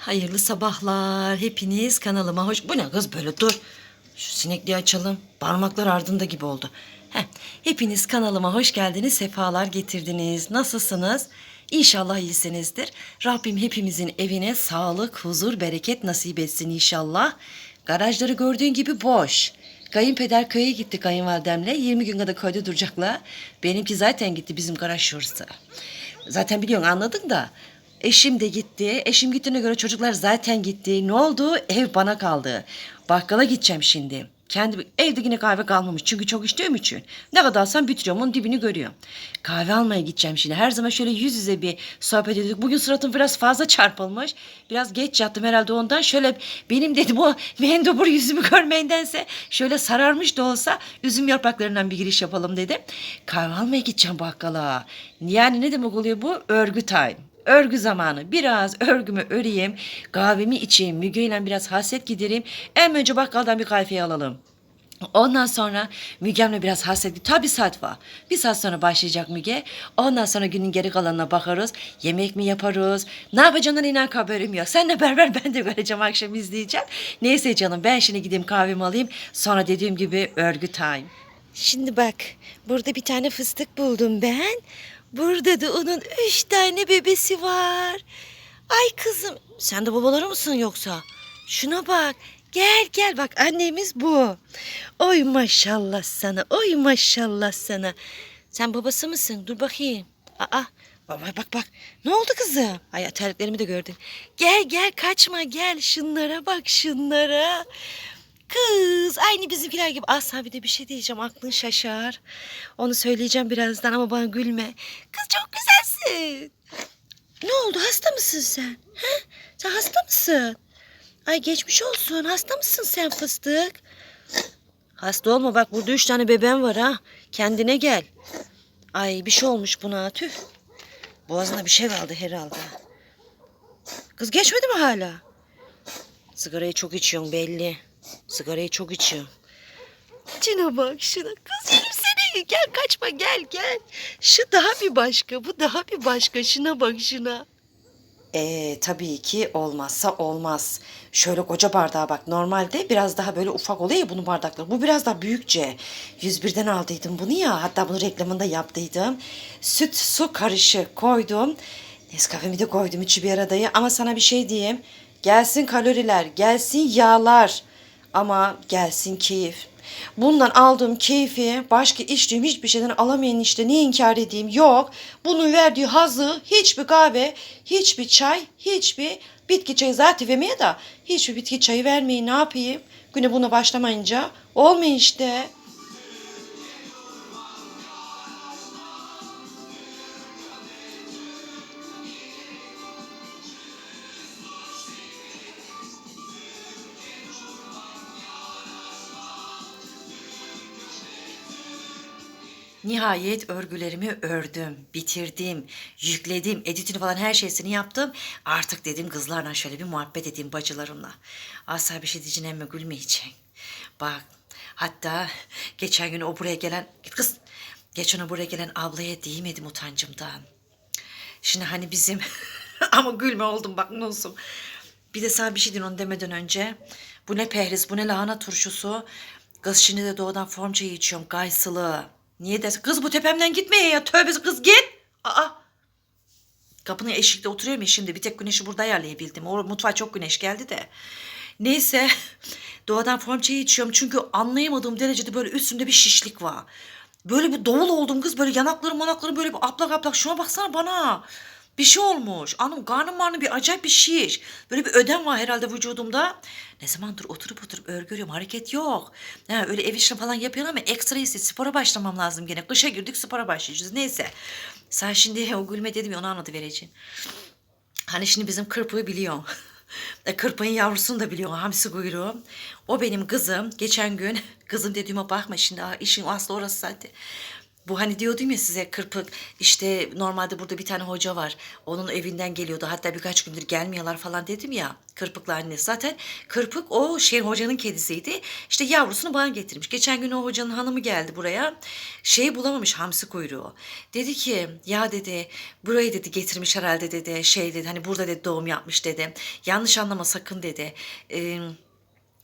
Hayırlı sabahlar. Hepiniz kanalıma hoş... Bu ne kız böyle dur. Şu sinekliği açalım. Parmaklar ardında gibi oldu. Heh. Hepiniz kanalıma hoş geldiniz. Sefalar getirdiniz. Nasılsınız? İnşallah iyisinizdir. Rabbim hepimizin evine sağlık, huzur, bereket nasip etsin inşallah. Garajları gördüğün gibi boş. Kayınpeder köye gitti kayınvalidemle. 20 gün kadar köyde duracaklar. Benimki zaten gitti bizim garaj şurası. Zaten biliyorsun anladın da. Eşim de gitti. Eşim gittiğine göre çocuklar zaten gitti. Ne oldu? Ev bana kaldı. Bakkala gideceğim şimdi. Kendi evde yine kahve kalmamış çünkü çok içtiğim için. Ne kadar alsam bitiriyorum onun dibini görüyorum. Kahve almaya gideceğim şimdi. Her zaman şöyle yüz yüze bir sohbet ediyorduk. Bugün suratım biraz fazla çarpılmış. Biraz geç yattım herhalde ondan. Şöyle benim dedim o mendobur yüzümü görmeyindense şöyle sararmış da olsa üzüm yapraklarından bir giriş yapalım dedim. Kahve almaya gideceğim bakkala. Yani ne demek oluyor bu? Örgü time. Örgü zamanı. Biraz örgümü öreyim, kahvemi içeyim, Müge ile biraz hasret gidereyim. En önce bakkaldan bir kahve alalım. Ondan sonra Müge'mle biraz hasret. Tabii saat var. Bir saat sonra başlayacak Müge. Ondan sonra günün geri kalanına bakarız. Yemek mi yaparız? Ne yapacağından inan haberim yok. Sen haber ver ben de göreceğim akşam izleyeceğim. Neyse canım ben şimdi gideyim kahvemi alayım. Sonra dediğim gibi örgü time. Şimdi bak burada bir tane fıstık buldum ben. Burada da onun üç tane bebesi var. Ay kızım sen de babaları mısın yoksa? Şuna bak. Gel gel bak annemiz bu. Oy maşallah sana. Oy maşallah sana. Sen babası mısın? Dur bakayım. Aa baba bak bak. Ne oldu kızım? Ay terliklerimi de gördün. Gel gel kaçma gel. Şunlara bak şunlara. Kız aynı bizimkiler gibi. Asla bir de bir şey diyeceğim aklın şaşar. Onu söyleyeceğim birazdan ama bana gülme. Kız çok güzelsin. Ne oldu hasta mısın sen? Ha? Sen hasta mısın? Ay geçmiş olsun. Hasta mısın sen fıstık? Hasta olma bak burada üç tane bebeğim var ha. Kendine gel. Ay bir şey olmuş buna tüh. Boğazına bir şey kaldı herhalde. Kız geçmedi mi hala? Sigarayı çok içiyorsun belli. Sigarayı çok içiyorsun. Şuna bak şuna. Kız yürüsene. Gel kaçma gel gel. Şu daha bir başka. Bu daha bir başka. Şuna bak şuna. Ee, tabii ki olmazsa olmaz. Şöyle koca bardağa bak. Normalde biraz daha böyle ufak oluyor ya bunun bardakları. Bu biraz daha büyükçe. 101'den aldıydım bunu ya. Hatta bunu reklamında yaptıydım. Süt su karışık koydum. Nescafe'mi de koydum üçü bir aradayı. Ama sana bir şey diyeyim. Gelsin kaloriler, gelsin yağlar. Ama gelsin keyif. Bundan aldığım keyfi başka içtiğim hiçbir şeyden alamayın işte. Niye inkar edeyim? Yok. Bunun verdiği hazı hiçbir kahve, hiçbir çay, hiçbir bitki çayı zaten vermeye da hiçbir bitki çayı vermeyin. Ne yapayım? Güne buna başlamayınca olmuyor işte. Nihayet örgülerimi ördüm, bitirdim, yükledim, editini falan her şeysini yaptım. Artık dedim kızlarla şöyle bir muhabbet edeyim bacılarımla. Asla bir şey diyeceğim ama gülmeyeceksin. Bak hatta geçen gün o buraya gelen, git kız, geçen o buraya gelen ablaya değmedim utancımdan. Şimdi hani bizim, ama gülme oldum bak ne olsun. Bir de sana bir şey onu demeden önce. Bu ne pehriz, bu ne lahana turşusu. Kız şimdi de doğudan form çayı içiyorum gaysılı. Niye dersin? Kız bu tepemden gitmeye ya. Tövbe kız git. Aa. Kapının eşikte oturuyorum ya şimdi. Bir tek güneşi burada ayarlayabildim. O mutfağa çok güneş geldi de. Neyse. Doğadan form çayı içiyorum. Çünkü anlayamadığım derecede böyle üstümde bir şişlik var. Böyle bir doğul oldum kız. Böyle yanaklarım manaklarım böyle bir aplak aplak. Şuna baksana bana. Bir şey olmuş. Anam karnım marnım bir acayip bir şiş. Böyle bir ödem var herhalde vücudumda. Ne zamandır oturup oturup örgü örüyorum. Hareket yok. Ha, öyle ev işini falan yapıyorum ama ekstra ise spora başlamam lazım gene. Kışa girdik spora başlayacağız. Neyse. Sen şimdi o gülme dedim ya onu anladı vereceğim. Hani şimdi bizim kırpığı biliyorsun. E, Kırpığın yavrusunu da biliyorsun hamsi kuyruğu. O benim kızım. Geçen gün kızım dediğime bakma şimdi işin aslı orası zaten. Bu hani diyordum ya size kırpık işte normalde burada bir tane hoca var. Onun evinden geliyordu. Hatta birkaç gündür gelmiyorlar falan dedim ya. Kırpıkla annesi. Zaten kırpık o şey hocanın kedisiydi. İşte yavrusunu bana getirmiş. Geçen gün o hocanın hanımı geldi buraya. Şeyi bulamamış hamsi kuyruğu. Dedi ki ya dedi burayı dedi getirmiş herhalde dedi. Şey dedi hani burada dedi doğum yapmış dedi. Yanlış anlama sakın dedi. Eee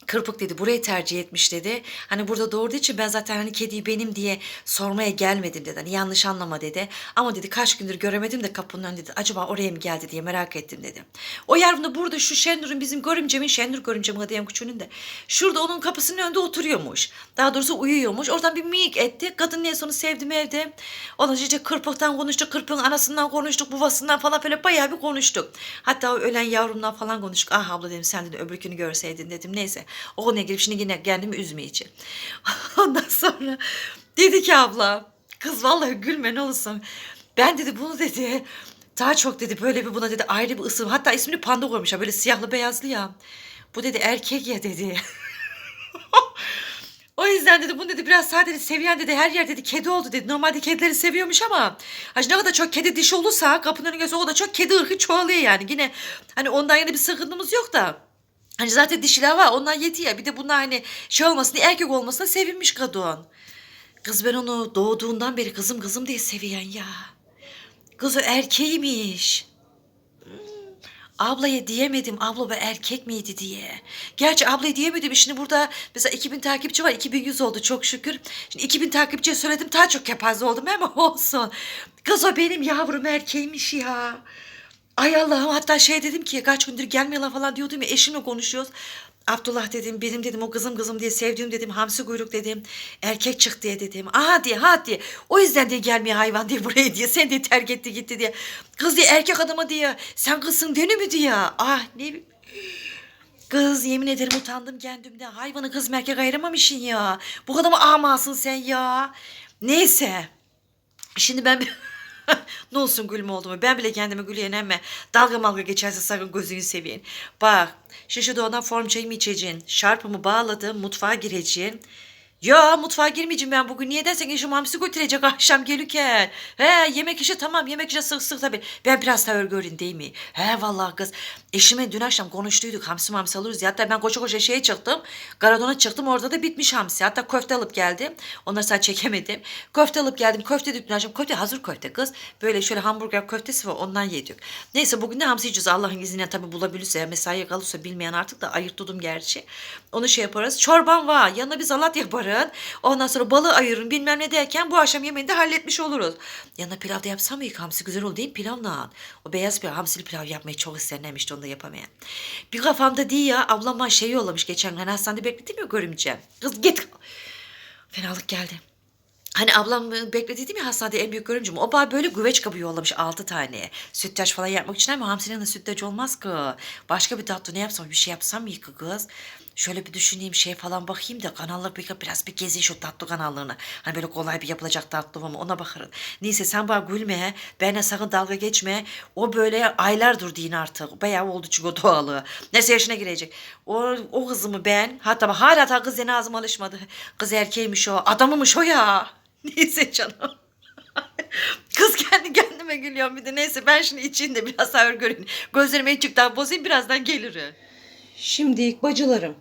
Kırpık dedi burayı tercih etmiş dedi. Hani burada doğurduğu için ben zaten hani kediyi benim diye sormaya gelmedim dedi. Hani yanlış anlama dedi. Ama dedi kaç gündür göremedim de kapının önünde dedi. Acaba oraya mı geldi diye merak ettim dedi. O yavrum da burada şu Şenur'un bizim görümcemin Şenur görümcem Hadiye'm küçüğünün de. Şurada onun kapısının önünde oturuyormuş. Daha doğrusu uyuyormuş. Oradan bir miyik etti. Kadın neyse onu sevdim evde. Ondan önce kırpıktan konuştuk. Kırpığın anasından konuştuk. Babasından falan böyle bayağı bir konuştuk. Hatta o ölen yavrumdan falan konuştuk. Ah abla dedim sen de öbürkünü görseydin dedim. Neyse. O konuya girip şimdi yine kendimi üzmeyeceğim. Ondan sonra dedi ki abla kız vallahi gülme ne olursun. Ben dedi bunu dedi daha çok dedi böyle bir buna dedi ayrı bir ısım. Hatta ismini panda koymuş ha böyle siyahlı beyazlı ya. Bu dedi erkek ya dedi. O yüzden dedi bunu dedi biraz sadece seviyen dedi her yer dedi kedi oldu dedi. Normalde kedileri seviyormuş ama hani ne kadar çok kedi dişi olursa kapının önüne o da çok kedi ırkı çoğalıyor yani. Yine hani ondan yine bir sıkıntımız yok da. Hani zaten dişiler var onlar yetiyor. Bir de bunlar hani şey olmasın diye erkek olmasına sevinmiş kadın. Kız ben onu doğduğundan beri kızım kızım diye seviyen ya. Kız o erkeğiymiş. Hmm. Ablaya diyemedim abla bu erkek miydi diye. Gerçi ablaya diyemedim. Şimdi burada mesela 2000 takipçi var. 2100 oldu çok şükür. Şimdi 2000 takipçiye söyledim daha çok kepaze oldum ama olsun. Kız o benim yavrum erkeğiymiş ya. Ay Allah'ım hatta şey dedim ki kaç gündür gelmiyorlar falan diyordum ya eşimle konuşuyoruz. Abdullah dedim benim dedim o kızım kızım diye sevdiğim dedim hamsi kuyruk dedim. Erkek çıktı diye dedim. Aha diye ha diye. O yüzden diye gelmiyor hayvan diye buraya diye. Sen de terk etti gitti diye. Kız diye erkek adama diye. Sen kızsın dönü mü diye. Ah ne Kız yemin ederim utandım kendimden. Hayvanı kız mı erkek ayıramamışsın ya. Bu kadar mı amasın sen ya. Neyse. Şimdi ben. ne olsun gülme oldu mu? Ben bile kendime gülüyen emme. Dalga malga geçerse sakın gözünü seveyim. Bak. Şişe doğadan form çayımı içeceksin. Şarpımı bağladım. Mutfağa gireceksin. Ya mutfağa girmeyeceğim ben bugün. Niye dersen eşim hamsi götürecek akşam gelirken. He yemek işi tamam yemek işi sık sık tabii. Ben biraz daha örgörün değil mi? He vallahi kız. Eşime dün akşam konuştuyduk hamsi mamsi alırız. Hatta ben koşa koşa şeye çıktım. Garadona çıktım orada da bitmiş hamsi. Hatta köfte alıp geldim. Onları sen çekemedim. Köfte alıp geldim. Köfte de dün akşam. Köfte hazır köfte kız. Böyle şöyle hamburger köftesi var ondan yedik. Neyse bugün de hamsi yiyeceğiz. Allah'ın izniyle tabii bulabilirse. Ya, mesaiye kalırsa bilmeyen artık da ayırttım gerçi. Onu şey yaparız. Çorban var. Yanına bir salat yaparız. Ondan sonra balığı ayırın bilmem ne derken bu akşam yemeğini de halletmiş oluruz. Yanına pilav da yapsam mı hamsi güzel olur değil mi pilavla? O beyaz pilav, hamsili pilav yapmayı çok isterdim işte onu da yapamayan. Bir kafamda değil ya ablama şey yollamış geçen gün. Hani hastanede bekledim ya görümce. Kız git. Fenalık geldi. Hani ablam beklediydim ya hastanede en büyük görümcüm. O bana böyle güveç kabı yollamış altı tane. Sütlaç falan yapmak için ama hamsinin sütlaç olmaz ki. Başka bir tatlı ne yapsam bir şey yapsam mı kız? Şöyle bir düşüneyim şey falan bakayım da kanallar bir biraz bir gezeyim şu tatlı kanallarını. Hani böyle kolay bir yapılacak tatlı mı ona bakarım. Neyse sen bana gülme. Benimle sakın dalga geçme. O böyle aylardır deyin artık. Bayağı oldu çünkü o doğalı. Neyse yaşına girecek. O, o kızımı ben hatta hala da kız yine ağzıma alışmadı. Kız erkeğiymiş o. Adamımış o ya. Neyse canım. Kız kendi kendime gülüyorum bir de neyse ben şimdi içinde biraz ağır göreyim. Gözlerimi azıcık daha bozayım birazdan gelirim. Şimdi bacılarım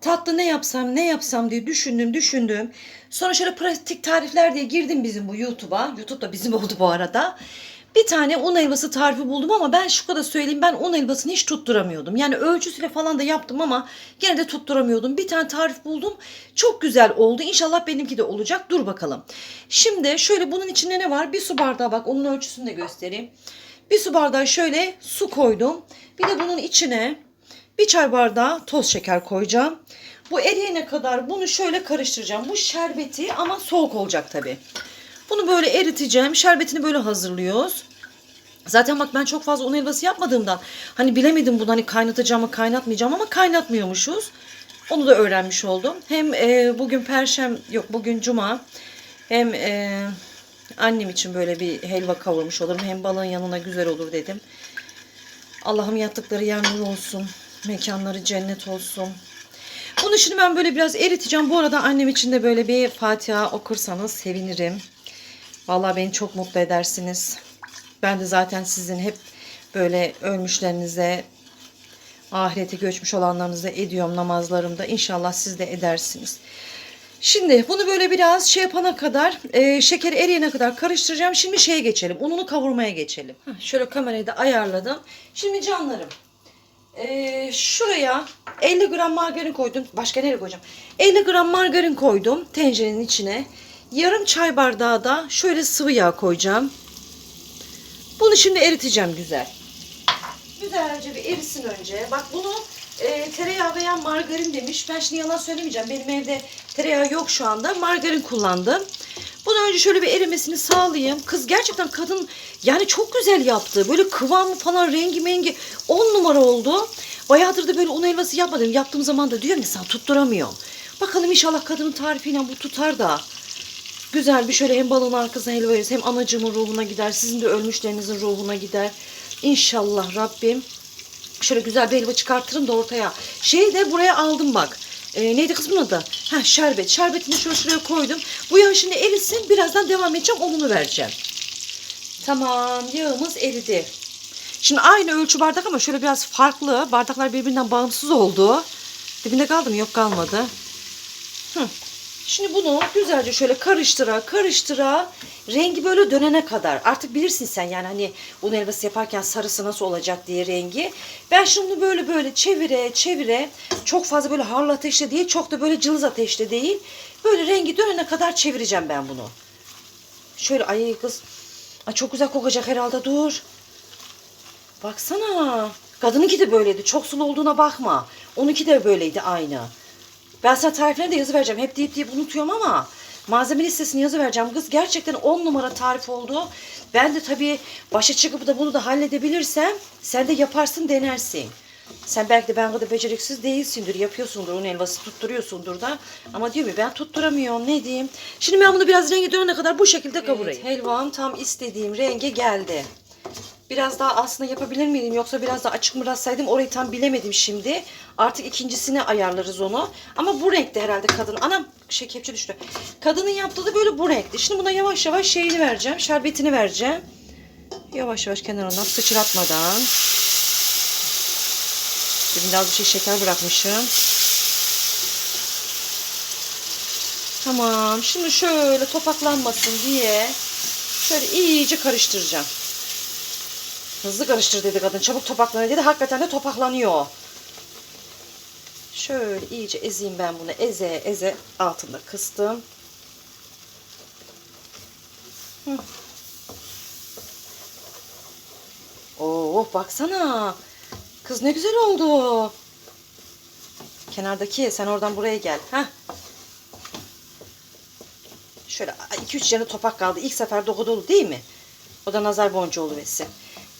tatlı ne yapsam ne yapsam diye düşündüm düşündüm. Sonra şöyle pratik tarifler diye girdim bizim bu YouTube'a. YouTube da bizim oldu bu arada. Bir tane un helvası tarifi buldum ama ben şu kadar söyleyeyim ben un helvasını hiç tutturamıyordum. Yani ölçüsüyle falan da yaptım ama gene de tutturamıyordum. Bir tane tarif buldum. Çok güzel oldu. İnşallah benimki de olacak. Dur bakalım. Şimdi şöyle bunun içinde ne var? Bir su bardağı bak onun ölçüsünü de göstereyim. Bir su bardağı şöyle su koydum. Bir de bunun içine bir çay bardağı toz şeker koyacağım. Bu eriyene kadar bunu şöyle karıştıracağım. Bu şerbeti ama soğuk olacak tabii. Bunu böyle eriteceğim. Şerbetini böyle hazırlıyoruz. Zaten bak ben çok fazla un helvası yapmadığımdan hani bilemedim bunu hani kaynatacağım mı kaynatmayacağım ama kaynatmıyormuşuz. Onu da öğrenmiş oldum. Hem e, bugün perşem yok bugün cuma hem e, annem için böyle bir helva kavurmuş olurum. Hem balığın yanına güzel olur dedim. Allah'ım yattıkları yer olsun. Mekanları cennet olsun. Bunu şimdi ben böyle biraz eriteceğim. Bu arada annem için de böyle bir Fatiha okursanız sevinirim. Vallahi beni çok mutlu edersiniz. Ben de zaten sizin hep böyle ölmüşlerinize, ahirete göçmüş olanlarınıza ediyorum namazlarımda. İnşallah siz de edersiniz. Şimdi bunu böyle biraz şey yapana kadar, e, şekeri eriyene kadar karıştıracağım. Şimdi şeye geçelim, ununu kavurmaya geçelim. Heh, şöyle kamerayı da ayarladım. Şimdi canlarım, e, şuraya 50 gram margarin koydum. Başka nereye koyacağım? 50 gram margarin koydum tencerenin içine. Yarım çay bardağı da şöyle sıvı yağ koyacağım. Bunu şimdi eriteceğim güzel. Güzelce bir erisin önce. Bak bunu e, tereyağı veya margarin demiş. Ben şimdi yalan söylemeyeceğim. Benim evde tereyağı yok şu anda. Margarin kullandım. Bunu önce şöyle bir erimesini sağlayayım. Kız gerçekten kadın yani çok güzel yaptı. Böyle kıvamı falan rengi mengi 10 numara oldu. Bayağıdır da böyle un helvası yapmadım. Yaptığım zaman da diyorum ya sen tutturamıyorum. Bakalım inşallah kadının tarifiyle bu tutar da. Güzel bir şöyle hem balon arkasına helva yeriz hem anacığımın ruhuna gider. Sizin de ölmüşlerinizin ruhuna gider. İnşallah Rabbim. Şöyle güzel bir helva çıkartırım da ortaya. Şeyi de buraya aldım bak. Ee, neydi kız bunun? Ha şerbet. Şerbetini şöyle şuraya koydum. Bu yağ şimdi erisin. Birazdan devam edeceğim. Onunu vereceğim. Tamam. Yağımız eridi. Şimdi aynı ölçü bardak ama şöyle biraz farklı. Bardaklar birbirinden bağımsız oldu. Dibinde kaldı mı? Yok kalmadı. Hı. Şimdi bunu güzelce şöyle karıştıra karıştıra rengi böyle dönene kadar. Artık bilirsin sen yani hani un helvası yaparken sarısı nasıl olacak diye rengi. Ben şimdi bunu böyle böyle çevire çevire çok fazla böyle harlı ateşte değil çok da böyle cılız ateşte değil. Böyle rengi dönene kadar çevireceğim ben bunu. Şöyle ay kız ay çok güzel kokacak herhalde dur. Baksana. Kadınınki de böyleydi. Çok sulu olduğuna bakma. Onunki de böyleydi aynı. Ben sana tariflerini de yazı vereceğim. Hep deyip deyip unutuyorum ama malzeme listesini yazı vereceğim. Kız gerçekten 10 numara tarif oldu. Ben de tabii başa çıkıp da bunu da halledebilirsem sen de yaparsın denersin. Sen belki de ben kadar beceriksiz değilsindir. Yapıyorsundur, onun helvası tutturuyorsundur da. Ama diyor mu ben tutturamıyorum ne diyeyim. Şimdi ben bunu biraz rengi dönene kadar bu şekilde kavurayım. helvam tam istediğim renge geldi. Biraz daha aslında yapabilir miydim yoksa biraz daha açık mı bıraksaydım orayı tam bilemedim şimdi. Artık ikincisine ayarlarız onu. Ama bu renkte herhalde kadın. Anam şey kepçe düştü. Kadının yaptığı da böyle bu renkte. Şimdi buna yavaş yavaş şeyini vereceğim. Şerbetini vereceğim. Yavaş yavaş kenarından sıçratmadan. Şimdi az bir şey şeker bırakmışım. Tamam. Şimdi şöyle topaklanmasın diye şöyle iyice karıştıracağım. Hızlı karıştır dedi kadın. Çabuk topaklanıyor dedi. Hakikaten de topaklanıyor. Şöyle iyice ezeyim ben bunu. Eze eze altında kıstım. Hı. Oh baksana. Kız ne güzel oldu. Kenardaki sen oradan buraya gel. Heh. Şöyle 2-3 yanı topak kaldı. İlk sefer doku dolu değil mi? O da nazar boncuğu oluversin.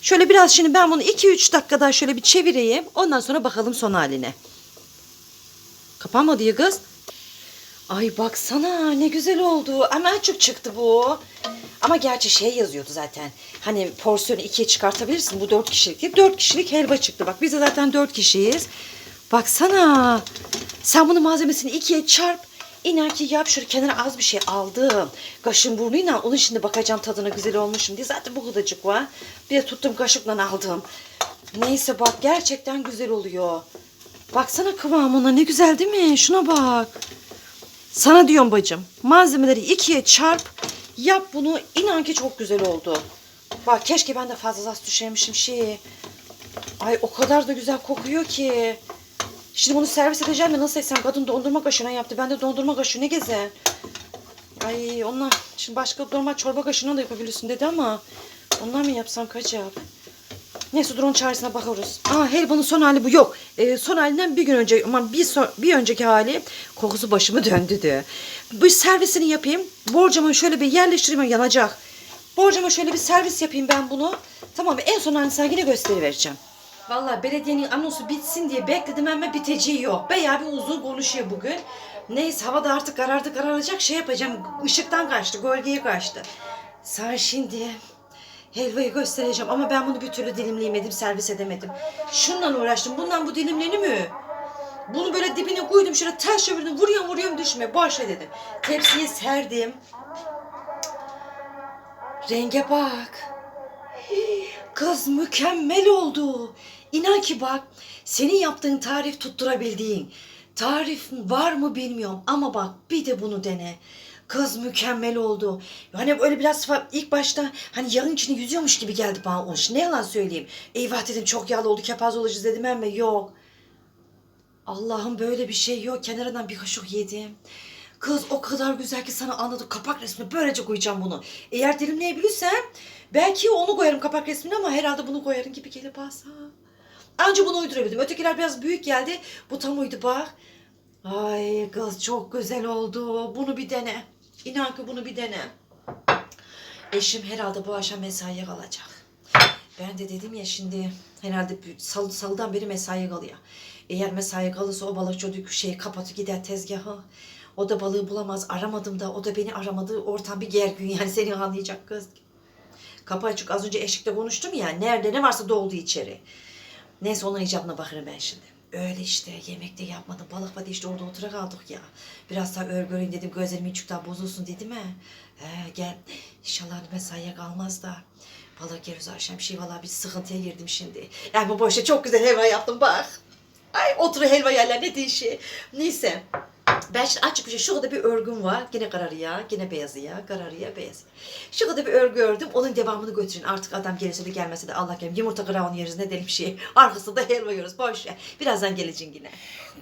Şöyle biraz şimdi ben bunu 2-3 dakikada şöyle bir çevireyim. Ondan sonra bakalım son haline. Kapanmadı ya kız. Ay baksana ne güzel oldu. Hemen çok çıktı bu. Ama gerçi şey yazıyordu zaten. Hani porsiyonu ikiye çıkartabilirsin. Bu dört kişilik değil. Dört kişilik helva çıktı. Bak biz de zaten dört kişiyiz. Baksana. Sen bunu malzemesini ikiye çarp. İnan ki yap şöyle kenara az bir şey aldım. Kaşın burnuyla onun şimdi bakacağım tadına güzel olmuş mu diye. Zaten bu kadarcık var. Bir de tuttum kaşıkla aldım. Neyse bak gerçekten güzel oluyor. Baksana kıvamına ne güzel değil mi? Şuna bak. Sana diyorum bacım. Malzemeleri ikiye çarp. Yap bunu. İnan ki çok güzel oldu. Bak keşke ben de fazla az düşürmişim şeyi. Ay o kadar da güzel kokuyor ki. Şimdi bunu servis edeceğim de nasıl etsem kadın dondurma kaşığına yaptı. Ben de dondurma kaşığı ne gezer. Ay onlar şimdi başka normal çorba kaşığına da yapabilirsin dedi ama onlar mı yapsam kaçap? Neyse dur onun çaresine bakarız. Aa helvanın son hali bu yok. Ee, son halinden bir gün önce ama bir, son, bir önceki hali kokusu başımı döndü de. Bu servisini yapayım. Borcama şöyle bir yerleştireyim yanacak. Borcama şöyle bir servis yapayım ben bunu. Tamam en son halini sana yine gösterivereceğim. Vallahi belediyenin anonsu bitsin diye bekledim ama biteceği yok. Bayağı bir uzun konuşuyor bugün. Neyse hava da artık karardı kararacak şey yapacağım. Işıktan kaçtı, gölgeye kaçtı. Sen şimdi helvayı göstereceğim ama ben bunu bir türlü dilimleyemedim, servis edemedim. Şundan uğraştım. Bundan bu dilimlenir mi? Bunu böyle dibine koydum şöyle ters çevirdim. Vuruyorum vuruyorum düşme. Boş ver dedim. Tepsiye serdim. Renge bak. Kız mükemmel oldu. İnan ki bak senin yaptığın tarif tutturabildiğin. Tarif var mı bilmiyorum ama bak bir de bunu dene. Kız mükemmel oldu. Hani böyle biraz ilk başta hani yağın içine yüzüyormuş gibi geldi bana o. Ne yalan söyleyeyim. Eyvah dedim çok yağlı oldu kepaze olacağız dedim ama yok. Allah'ım böyle bir şey yok. Kenarından bir kaşık yedim. Kız o kadar güzel ki sana anladım. Kapak resmine böylece koyacağım bunu. Eğer dilimleyebilirsem belki onu koyarım kapak resmine ama herhalde bunu koyarım gibi gelip basa. Anca bunu uydurabildim. Ötekiler biraz büyük geldi. Bu tam uydu bak. Ay kız çok güzel oldu. Bunu bir dene. İnan ki bunu bir dene. Eşim herhalde bu akşam mesaiye kalacak. Ben de dedim ya şimdi herhalde sal, salıdan beri mesaiye kalıyor. Eğer mesaiye kalırsa o balıkçı o şeyi kapatır gider tezgahı. O da balığı bulamaz. Aramadım da o da beni aramadı. Ortam bir gergin yani seni anlayacak kız. Kapı açık az önce eşikte konuştum ya. Nerede ne varsa doldu içeri. Neyse onun icabına bakarım ben şimdi. Öyle işte yemekte yapmadım. Balık vardı işte orada otura kaldık ya. Biraz daha ör göreyim dedim. Gözlerim hiç daha bozulsun dedi mi? He gel. İnşallah mesaiye kalmaz da. Balık yeriz akşam şey valla bir sıkıntıya girdim şimdi. Yani bu boşta çok güzel helva yaptım bak. Ay otur helva yerler ne değişi. Neyse. Ben şimdi açık bir şey. Şu kadar bir örgüm var. Yine kararıya, yine beyazıya, kararıya, beyazıya. Şu kadar bir örgü ördüm. Onun devamını götürün. Artık adam gelirse de gelmese de Allah kerim. Yumurta kıravını yeriz ne bir şey. Arkasında helva yiyoruz. Boş ver. Birazdan geleceksin yine.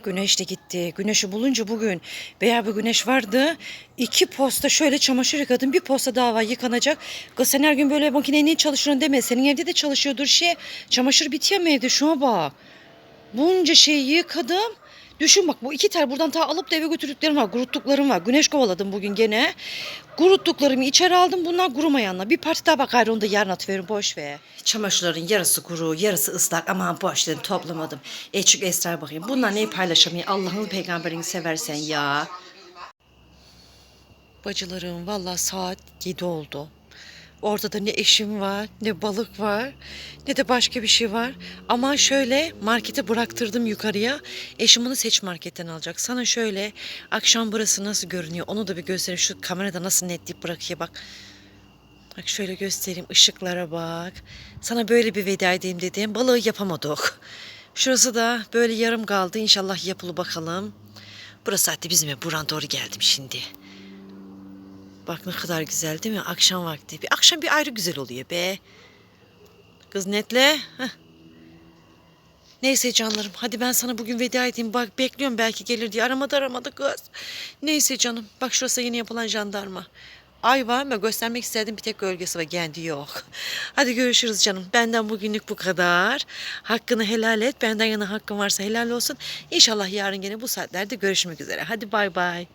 Güneş de gitti. Güneşi bulunca bugün veya bir güneş vardı. İki posta şöyle çamaşır yıkadım. Bir posta daha var yıkanacak. Sen her gün böyle makineyi niye çalışıyorsun deme. Senin evde de çalışıyordur şey. Çamaşır bitiyor mu evde? Şuna bak. Bunca şeyi yıkadım. Düşün bak bu iki tel buradan ta alıp da eve götürdüklerim var. Kuruttuklarım var. Güneş kovaladım bugün gene. Kuruttuklarımı içeri aldım. Bunlar kurumayanlar. Bir parti daha bak ayrı onu da yarın atıverin boş ver. Çamaşırların yarısı kuru, yarısı ıslak. Aman boş dedim toplamadım. E çünkü Esra bakayım. Bunlar neyi paylaşamıyor? Allah'ın peygamberini seversen ya. Bacılarım valla saat 7 oldu. Orada da ne eşim var, ne balık var, ne de başka bir şey var. Ama şöyle markete bıraktırdım yukarıya. Eşim bunu seç marketten alacak. Sana şöyle akşam burası nasıl görünüyor onu da bir göstereyim. Şu kamerada nasıl netleyip bırakıyor bak. Bak şöyle göstereyim ışıklara bak. Sana böyle bir veda edeyim dedim. Balığı yapamadık. Şurası da böyle yarım kaldı. İnşallah yapılı bakalım. Burası hatta bizim. Buran doğru geldim şimdi. Bak ne kadar güzel değil mi? Akşam vakti. Bir akşam bir ayrı güzel oluyor be. Kız netle. Neyse canlarım hadi ben sana bugün veda edeyim. Bak bekliyorum belki gelir diye. Aramadı aramadı kız. Neyse canım. Bak şurası yeni yapılan jandarma. Ay var mı? Göstermek istedim bir tek gölgesi var. Kendi yok. Hadi görüşürüz canım. Benden bugünlük bu kadar. Hakkını helal et. Benden yana hakkın varsa helal olsun. İnşallah yarın gene bu saatlerde görüşmek üzere. Hadi bay bay.